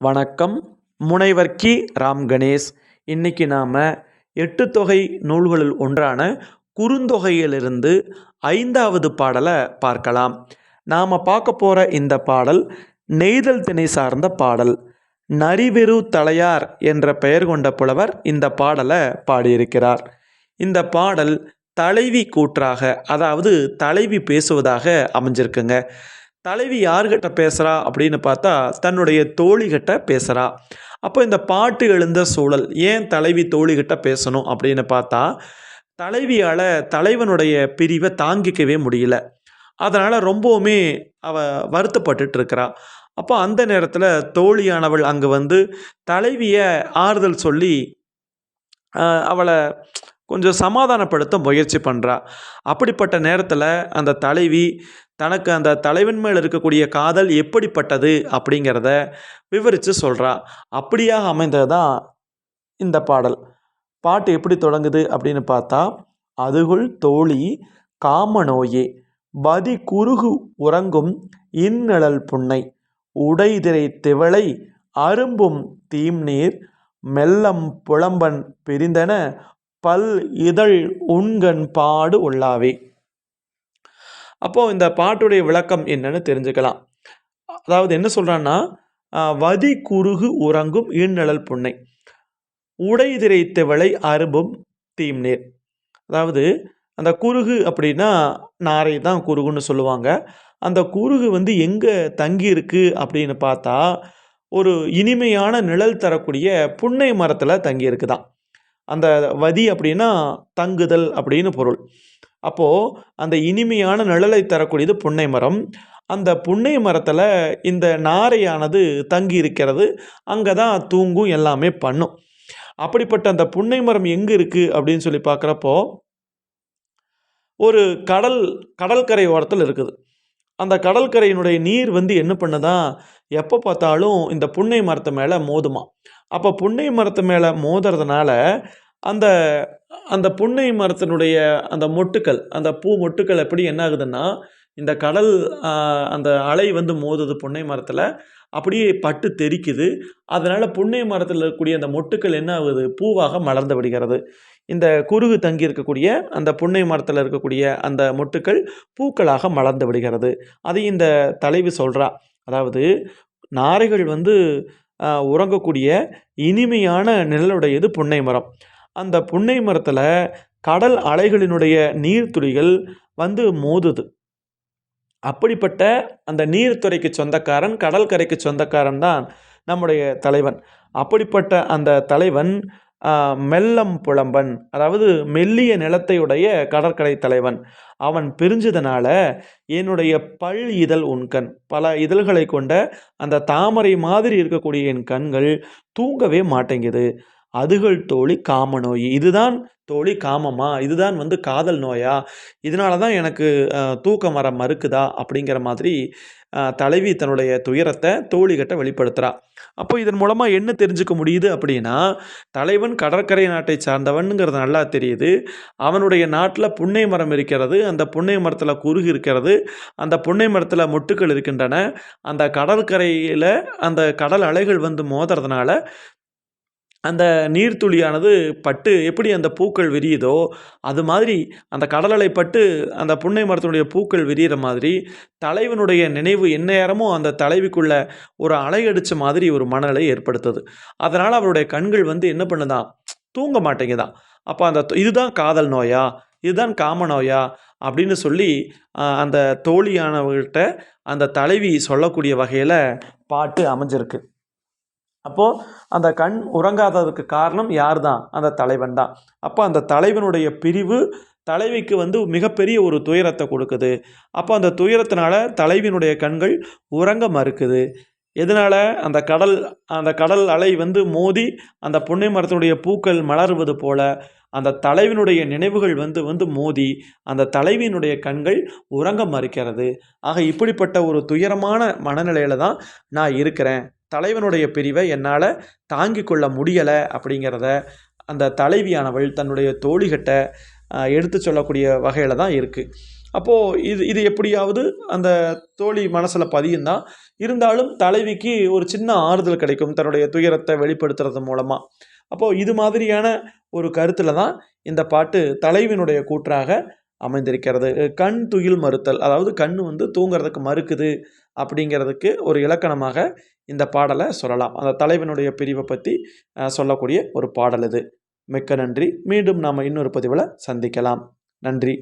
வணக்கம். முனைவர் கி. ராம் கணேஷ். இன்னைக்கு நாம் எட்டு தொகை நூல்களில் ஒன்றான குறுந்தொகையிலிருந்து ஐந்தாவது பாடலை பார்க்கலாம். நாம் பார்க்க போகிற இந்த பாடல் நெய்தல் திணை சார்ந்த பாடல். நரிவெரு தலையார் என்ற பெயர் கொண்ட புலவர் இந்த பாடலை பாடியிருக்கிறார். இந்த பாடல் தலைவி கூற்றாக அதாவது தலைவி பேசுவதாக அமைஞ்சிருக்குங்க. தலைவி யார்கிட்ட பேசுகிறா அப்படின்னு பார்த்தா தன்னுடைய தோழிகிட்ட பேசுகிறா அப்போ இந்த பாட்டு எழுந்த சூழல் ஏன் தலைவி தோழிகிட்ட பேசணும் அப்படின்னு பார்த்தா தலைவியால் தலைவனுடைய பிரிவை தாங்கிக்கவே முடியல. அதனால் ரொம்பவுமே அவ வருத்தப்பட்டுட்டு இருக்கிறா. அப்போ அந்த நேரத்தில் தோழியானவள் அங்கே வந்து தலைவியை ஆறுதல் சொல்லி அவளை கொஞ்சம் சமாதானப்படுத்த முயற்சி பண்ணுறா அப்படிப்பட்ட நேரத்தில் அந்த தலைவி தனக்கு அந்த தலைவன் மேல் இருக்கக்கூடிய காதல் எப்படிப்பட்டது அப்படிங்கிறத விவரித்து சொல்கிறா அப்படியாக அமைந்தது தான் இந்த பாடல். பாட்டு எப்படி தொடங்குது அப்படின்னு பார்த்தா அதுகுள் தோழி காமநோயே பதி குறுகு உறங்கும் இந்நிழல் புன்னை உடைதிரை திவளை அரும்பும் தீம்நீர் மெல்லம் புலம்பன் பிரிந்தன பல் இதழ் உண்கண் பாடு உள்ளாவே. அப்போது இந்த பாட்டுடைய விளக்கம் என்னன்னு தெரிஞ்சுக்கலாம். அதாவது என்ன சொல்கிறான்னா வதி குறுகு உறங்கும் இந்நிழல் புன்னை உடைதிரை திவளை அரும்பும் தீம்நீர் அதாவது அந்த குருகு அப்படின்னா நாரை தான் குருகுன்னு சொல்லுவாங்க. அந்த குருகு வந்து எங்கே தங்கியிருக்கு அப்படின்னு பார்த்தா ஒரு இனிமையான நிழல் தரக்கூடிய புன்னை மரத்தில் தங்கி இருக்குதாம் அந்த வதி அப்படின்னா தங்குதல் அப்படின்னு பொருள். அப்போது அந்த இனிமையான நிழலை தரக்கூடியது புன்னை மரம். அந்த புன்னை மரத்தில் இந்த நாரையானது தங்கி இருக்கிறது. அங்கே தான் தூங்கும் எல்லாமே பண்ணும். அப்படிப்பட்ட அந்த புன்னை மரம் எங்கே இருக்குது அப்படின்னு சொல்லி பார்க்குறப்போ ஒரு கடல் கடற்கரை ஓரத்தில் இருக்குது. அந்த கடற்கரையினுடைய நீர் வந்து என்ன பண்ணுதான் எப்போ பார்த்தாலும் இந்த புன்னை மரத்து மேலே மோதுமா. அப்போ புன்னை மரத்து மேலே மோதுறதுனால அந்த அந்த புன்னை மரத்தினுடைய அந்த மொட்டுக்கள் அந்த பூ மொட்டுக்கள் எப்படி என்ன ஆகுதுன்னா இந்த கடல் அந்த அலை வந்து மோதுது புன்னை மரத்தில் அப்படியே பட்டு தெறிக்குது அதனால் புன்னை மரத்தில் இருக்கக்கூடிய அந்த மொட்டுக்கள் என்ன ஆகுது பூவாக மலர்ந்து விடுகிறது. இந்த குருகு தங்கி இருக்கக்கூடிய அந்த புன்னை மரத்தில் இருக்கக்கூடிய அந்த மொட்டுக்கள் பூக்களாக மலர்ந்து விடுகிறது. அதை இந்த தலைவி சொல்கிறா அதாவது நாரைகள் வந்து உறங்கக்கூடிய இனிமையான நிழலுடையது புன்னை மரம். அந்த புன்னை மரத்தில் கடல் அலைகளினுடைய நீர்த்துளிகள் வந்து மோதுது. அப்படிப்பட்ட அந்த நீர்த்துறைக்கு சொந்தக்காரன் கடற்கரைக்கு சொந்தக்காரன் தான் நம்முடைய தலைவன். அப்படிப்பட்ட அந்த தலைவன் மெல்லம் புலம்பன் அதாவது மெல்லிய நிலத்தையுடைய கடற்கரை தலைவன். அவன் பிரிஞ்சதுனால என்னுடைய பல் இதழ் உன்கண் பல இதழ்களை கொண்ட அந்த தாமரை மாதிரி இருக்கக்கூடிய என் கண்கள் தூங்கவே மாட்டேங்குது. அதுகள் தோழி காம நோய். இதுதான் தோழி காமமா? இதுதான் வந்து காதல் நோயா? இதனால தான் எனக்கு தூக்கம் வர மறுக்குதா? அப்படிங்கிற மாதிரி தலைவி தன்னுடைய துயரத்தை தோழிகிட்ட வெளிப்படுத்துகிறா அப்போ இதன் மூலமாக என்ன தெரிஞ்சுக்க முடியுது அப்படின்னா தலைவன் கடற்கரை நாட்டை சார்ந்தவனுங்கிறது நல்லா தெரியுது. அவனுடைய நாட்டில் புன்னை மரம் இருக்கிறது அந்த புன்னை மரத்தில் குறுகு இருக்கிறது அந்த புன்னை மரத்தில் மொட்டுக்கள் இருக்கின்றன. அந்த கடற்கரையில் அந்த கடல் அலைகள் வந்து மோதுறதுனால அந்த நீர்த்துளியானது பட்டு எப்படி அந்த பூக்கள் விரியுதோ அது மாதிரி அந்த கடலலை பட்டு அந்த புன்னை மரத்தினுடைய பூக்கள் விரியிற மாதிரி தலைவனுடைய நினைவு எந்நேரமும் அந்த தலைவிக்குள்ள ஒரு அலையடிச்ச மாதிரி ஒரு மனநிலை ஏற்படுத்துது. அதனால் அவருடைய கண்கள் வந்து என்ன பண்ணுதான் தூங்க மாட்டேங்குதான் அப்போ அந்த இதுதான் காதல் நோயா? இதுதான் காம நோயா? அப்படின்னு சொல்லி அந்த தோழியானவர்கிட்ட அந்த தலைவி சொல்லக்கூடிய வகையில் பாட்டு அமைஞ்சிருக்கு. அப்போது அந்த கண் உறங்காததுக்கு காரணம் யார் தான் அந்த தலைவன் தான் அப்போ அந்த தலைவனுடைய பிரிவு தலைவிக்கு வந்து மிகப்பெரிய ஒரு துயரத்தை கொடுக்குது. அப்போ அந்த துயரத்தினால தலைவியினுடைய கண்கள் உறங்க மறுக்குது. எதனால்? அந்த கடல் அந்த கடல் அலை வந்து மோதி அந்த புன்னை மரத்தினுடைய பூக்கள் மலருவது போல அந்த தலைவினுடைய நினைவுகள் வந்து வந்து மோதி அந்த தலைவியினுடைய கண்கள் உறங்க மறுக்கிறது. ஆக இப்படிப்பட்ட ஒரு துயரமான மனநிலையில தான் நான் இருக்கிறேன். தலைவனுடைய பிரிவை என்னால் தாங்கிக் கொள்ள முடியலை அப்படிங்கிறத அந்த தலைவியானவள் தன்னுடைய தோழிகிட்ட எடுத்து சொல்லக்கூடிய வகையில் தான் இருக்குது அப்போது இது இது எப்படியாவது அந்த தோழி மனசில் பதியும் தான் இருந்தாலும் தலைவிக்கு ஒரு சின்ன ஆறுதல் கிடைக்கும் தன்னுடைய துயரத்தை வெளிப்படுத்துறது மூலமாக அப்போது இது மாதிரியான ஒரு கருத்தில் தான் இந்த பாட்டு தலைவினுடைய கூற்றாக அமைந்திருக்கிறது. கண் துயில் மறுத்தல் அதாவது கண் வந்து தூங்குறதுக்கு மறுக்குது அப்படிங்கிறதுக்கு ஒரு இலக்கணமாக இந்த பாடலை சொல்லலாம். அந்த தலைவனுடைய பிரிவை பற்றி சொல்லக்கூடிய ஒரு பாடல் இது. மிக்க நன்றி. மீண்டும் நாம் இன்னொரு பதிவில் சந்திக்கலாம். நன்றி.